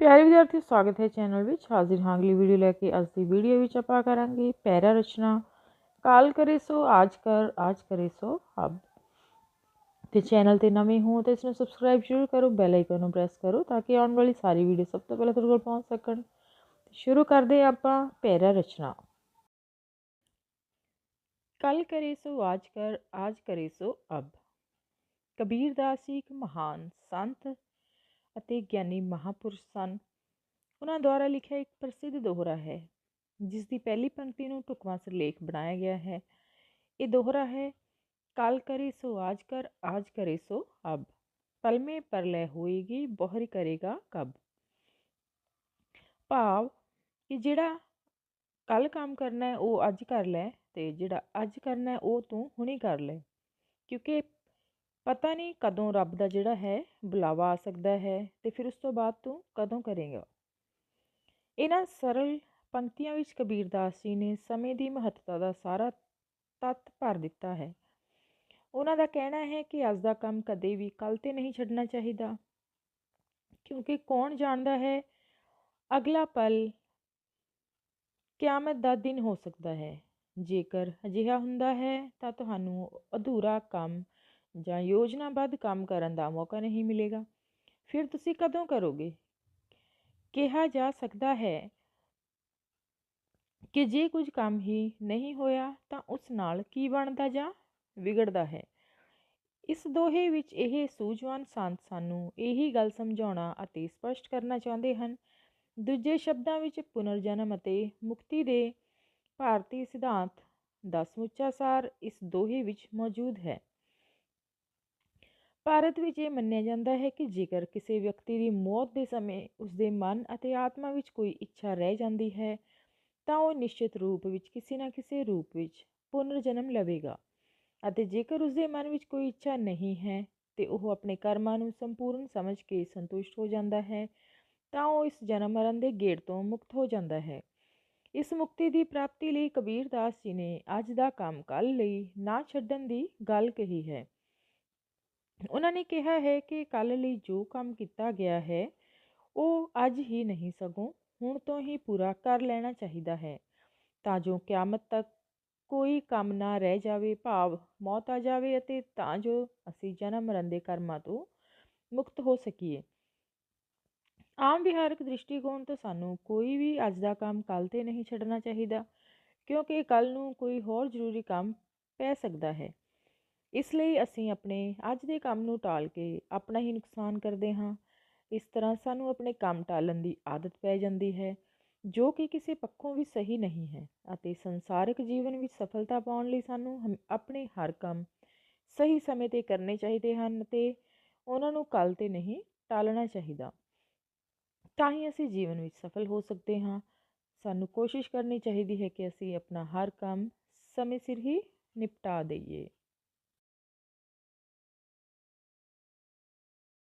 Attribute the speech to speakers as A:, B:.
A: ਪਿਆਰੇ ਵਿਦਿਆਰਥੀ ਸਵਾਗਤ ਹੈ ਚੈਨਲ ਵਿੱਚ। ਹਾਜ਼ਰ ਹਾਂ, ਅਗਲੀ ਵੀਡੀਓ ਲੈ ਕੇ ਅੱਜ ਦੀ ਵੀਡੀਓ ਵਿੱਚ ਆਪਾਂ ਕਰਾਂਗੇ ਪੈਰਾ ਰਚਨਾ। ਕਾਲ ਕਰੇ ਸੋ, ਆਜ ਕਰ, ਆਜ ਕਰੇ ਸੋ ਅਬ ਤੇ ਚੈਨਲ ਤੇ ਨਵੇਂ ਹੋ ਤਾਂ ਇਸ ਨੂੰ ਸਬਸਕ੍ਰਾਈਬ ਜ਼ਰੂਰ ਕਰੋ ਬੈਲ ਆਈਕਨ ਨੂੰ ਪ੍ਰੈਸ ਕਰੋ ਤਾਂ ਕਿ ਆਉਣ ਵਾਲੀ ਸਾਰੀ ਵੀਡੀਓ ਸਭ ਤੋਂ ਪਹਿਲਾਂ ਤੁਹਾਡੇ ਕੋਲ ਪਹੁੰਚ ਸਕਣ। ਸ਼ੁਰੂ ਕਰਦੇ ਆਪਾਂ ਪੈਰਾ ਰਚਨਾ। ਕੱਲ ਕਰੇ ਸੋ, ਆਜ ਕਰ, ਆਜ ਕਰੇ ਸੋ ਅਬ ਕਬੀਰ ਦਾਸ ਇੱਕ ਮਹਾਨ ਸੰਤ ਅਤੇ ਗਿਆਨੀ ਮਹਾਪੁਰਸ਼ ਸਨ। ਉਹਨਾਂ ਦੁਆਰਾ ਲਿਖਿਆ ਇੱਕ ਪ੍ਰਸਿੱਧ ਦੋਹਰਾ ਹੈ, ਜਿਸ ਦੀ ਪਹਿਲੀ ਪੰਕਤੀ ਨੂੰ ਢੁਕਵਾਂ ਸਿਰਲੇਖ ਬਣਾਇਆ ਗਿਆ ਹੈ। ਇਹ ਦੋਹਰਾ ਹੈ, ਕੱਲ ਕਰੇ ਸੋ, ਆਜ ਕਰ, ਆਜ ਕਰੇ ਸੋ, ਅਬ। ਪਲ ਮੇ ਪਰਲੇ ਹੋਏਗੀ, ਬੋਹਰ ਕਰੇਗਾ ਕਬ। ਭਾਵ ਕਿ ਜਿਹੜਾ ਕੱਲ ਕੰਮ ਕਰਨਾ ਹੈ, ਉਹ ਅੱਜ ਕਰ ਲੈ ਤੇ ਜਿਹੜਾ ਅੱਜ ਕਰਨਾ ਹੈ, ਉਹ ਤੂੰ ਹੁਣੇ ਕਰ ਲੈ। ਕਿਉਂਕਿ ਪਤਾ ਨਹੀਂ ਕਦੋਂ ਰੱਬ ਦਾ ਜਿਹੜਾ ਹੈ, ਬੁਲਾਵਾ ਆ ਸਕਦਾ ਹੈ ਤੇ ਫਿਰ ਉਸ ਤੋਂ ਬਾਅਦ ਤੂੰ ਕਦੋਂ ਕਰੇਗਾ। ਇਹਨਾਂ ਸਰਲ ਪੰਕਤੀਆਂ ਵਿੱਚ ਕਬੀਰਦਾਸ ਜੀ ਨੇ ਸਮੇਂ ਦੀ ਮਹੱਤਤਾ ਦਾ ਸਾਰਾ ਤੱਤ ਭਰ ਦਿੱਤਾ ਹੈ। ਉਹਨਾਂ ਦਾ ਕਹਿਣਾ ਹੈ ਕਿ ਅੱਜ ਦਾ ਕੰਮ ਕਦੇ ਵੀ ਕੱਲ ਤੇ ਨਹੀਂ ਛੱਡਣਾ ਚਾਹੀਦਾ, ਕਿਉਂਕਿ ਕੌਣ ਜਾਣਦਾ ਹੈ, ਅਗਲਾ ਪਲ ਕਿਆਮਤ ਦਾ ਦਿਨ ਹੋ ਸਕਦਾ ਹੈ। ਜੇਕਰ ਅਜਿਹਾ ਹੁੰਦਾ ਹੈ ਤਾਂ ਤੁਹਾਨੂੰ ਅਧੂਰਾ ਕੰਮ ਜਾਂ ਯੋਜਨਾਬੱਧ ਕੰਮ ਕਰਨ ਦਾ ਮੌਕਾ ਨਹੀਂ ਮਿਲੇਗਾ, ਫਿਰ ਤੁਸੀਂ ਕਦੋਂ ਕਰੋਗੇ? ਕਿਹਾ ਜਾ ਸਕਦਾ ਹੈ ਕਿ ਜੇ ਕੁਝ ਕੰਮ ਹੀ ਨਹੀਂ ਹੋਇਆ ਤਾਂ ਉਸ ਨਾਲ ਕੀ ਬਣਦਾ ਜਾਂ ਵਿਗੜਦਾ ਹੈ? ਇਸ ਦੋਹੇ ਵਿੱਚ ਇਹ ਸੂਝਵਾਨ ਸੰਤ ਸਾਨੂੰ ਇਹੀ ਗੱਲ ਸਮਝਾਉਣਾ ਅਤੇ ਸਪਸ਼ਟ ਕਰਨਾ ਚਾਹੁੰਦੇ ਹਨ। ਦੂਜੇ ਸ਼ਬਦਾਂ ਵਿੱਚ ਪੁਨਰਜਨਮ ਅਤੇ ਮੁਕਤੀ ਦੇ ਭਾਰਤੀ ਸਿਧਾਂਤ ਦਾ ਸਮੁੱਚਾ ਸਾਰ ਇਸ ਦੋਹੇ ਵਿੱਚ ਮੌਜੂਦ ਹੈ। ਭਾਰਤ ਵਿੱਚ ਇਹ ਮੰਨਿਆ ਜਾਂਦਾ ਹੈ ਕਿ ਜੇਕਰ ਕਿਸੇ ਵਿਅਕਤੀ ਦੀ ਮੌਤ ਦੇ ਸਮੇਂ ਉਸਦੇ ਮਨ ਅਤੇ ਆਤਮਾ ਵਿੱਚ ਕੋਈ ਇੱਛਾ ਰਹਿ ਜਾਂਦੀ ਹੈ, ਤਾਂ ਉਹ ਨਿਸ਼ਚਿਤ ਰੂਪ ਵਿੱਚ ਕਿਸੇ ਨਾ ਕਿਸੇ ਰੂਪ ਵਿੱਚ ਪੁਨਰ ਜਨਮ ਲਵੇਗਾ ਅਤੇ ਜੇਕਰ ਉਸਦੇ ਮਨ ਵਿੱਚ ਕੋਈ ਇੱਛਾ ਨਹੀਂ ਹੈ ਤੇ ਉਹ ਆਪਣੇ ਕਰਮਾਂ ਨੂੰ ਸੰਪੂਰਨ ਸਮਝ ਕੇ ਸੰਤੁਸ਼ਟ ਹੋ ਜਾਂਦਾ ਹੈ, ਤਾਂ ਉਹ ਇਸ ਜਨਮ ਮਰਨ ਦੇ ਗੇੜ ਤੋਂ ਮੁਕਤ ਹੋ ਜਾਂਦਾ ਹੈ। ਇਸ ਮੁਕਤੀ ਦੀ ਪ੍ਰਾਪਤੀ ਲਈ ਕਬੀਰ ਦਾਸ ਜੀ ਨੇ ਅੱਜ ਦਾ ਕੰਮ ਕੱਲ ਲਈ ਨਾ ਛੱਡਣ ਦੀ ਗੱਲ ਕਹੀ ਹੈ। ਉਹਨਾਂ ਨੇ ਕਿਹਾ ਹੈ ਕਿ ਕੱਲ ਲਈ ਜੋ ਕੰਮ ਕੀਤਾ ਗਿਆ ਹੈ, ਉਹ ਅੱਜ ਹੀ ਨਹੀਂ ਸਗੋਂ ਹੁਣ ਤੋਂ ਹੀ ਪੂਰਾ ਕਰ ਲੈਣਾ ਚਾਹੀਦਾ ਹੈ, ਤਾਂ ਜੋ ਕਿਆਮਤ ਤੱਕ ਕੋਈ ਕੰਮ ਨਾ ਰਹਿ ਜਾਵੇ, ਭਾਵ ਮੌਤ ਆ ਜਾਵੇ ਅਤੇ ਤਾਂ ਜੋ ਅਸੀਂ ਜਨਮ ਮਰਨ ਦੇ ਕਰਮਾਂ ਤੋਂ ਮੁਕਤ ਹੋ ਸਕੀਏ। ਆਮ ਵਿਹਾਰਕ ਦ੍ਰਿਸ਼ਟੀਕੋਣ ਤੋਂ ਸਾਨੂੰ ਕੋਈ ਵੀ ਅੱਜ ਦਾ ਕੰਮ ਕੱਲ ਤੇ ਨਹੀਂ ਛੱਡਣਾ ਚਾਹੀਦਾ, ਕਿਉਂਕਿ ਕੱਲ ਨੂੰ ਕੋਈ ਹੋਰ ਜ਼ਰੂਰੀ ਕੰਮ ਪੈ ਸਕਦਾ ਹੈ। ਇਸ ਲਈ ਅਸੀਂ ਆਪਣੇ ਅੱਜ ਦੇ ਕੰਮ ਨੂੰ ਟਾਲ ਕੇ ਆਪਣਾ ਹੀ ਨੁਕਸਾਨ ਕਰਦੇ ਹਾਂ। ਇਸ ਤਰ੍ਹਾਂ ਸਾਨੂੰ ਆਪਣੇ ਕੰਮ ਟਾਲਣ ਦੀ ਆਦਤ ਪੈ ਜਾਂਦੀ ਹੈ, ਜੋ ਕਿ ਕਿਸੇ ਪੱਖੋਂ ਵੀ ਸਹੀ ਨਹੀਂ ਹੈ ਅਤੇ ਸੰਸਾਰਿਕ ਜੀਵਨ ਵਿੱਚ ਸਫਲਤਾ ਪਾਉਣ ਲਈ ਸਾਨੂੰ ਆਪਣੇ ਹਰ ਕੰਮ ਸਹੀ ਸਮੇਂ ਤੇ ਕਰਨੇ ਚਾਹੀਦੇ ਹਨ ਤੇ ਉਹਨਾਂ ਨੂੰ ਕੱਲ ਤੇ ਨਹੀਂ ਟਾਲਣਾ ਚਾਹੀਦਾ। ਤਾਂ ਹੀ ਅਸੀਂ ਜੀਵਨ ਵਿੱਚ ਸਫਲ ਹੋ ਸਕਦੇ ਹਾਂ। ਸਾਨੂੰ ਕੋਸ਼ਿਸ਼ ਕਰਨੀ ਚਾਹੀਦੀ ਹੈ ਕਿ ਅਸੀਂ ਆਪਣਾ ਹਰ ਕੰਮ ਸਮੇਂ ਸਿਰ ਹੀ ਨਿਪਟਾ ਦਈਏ।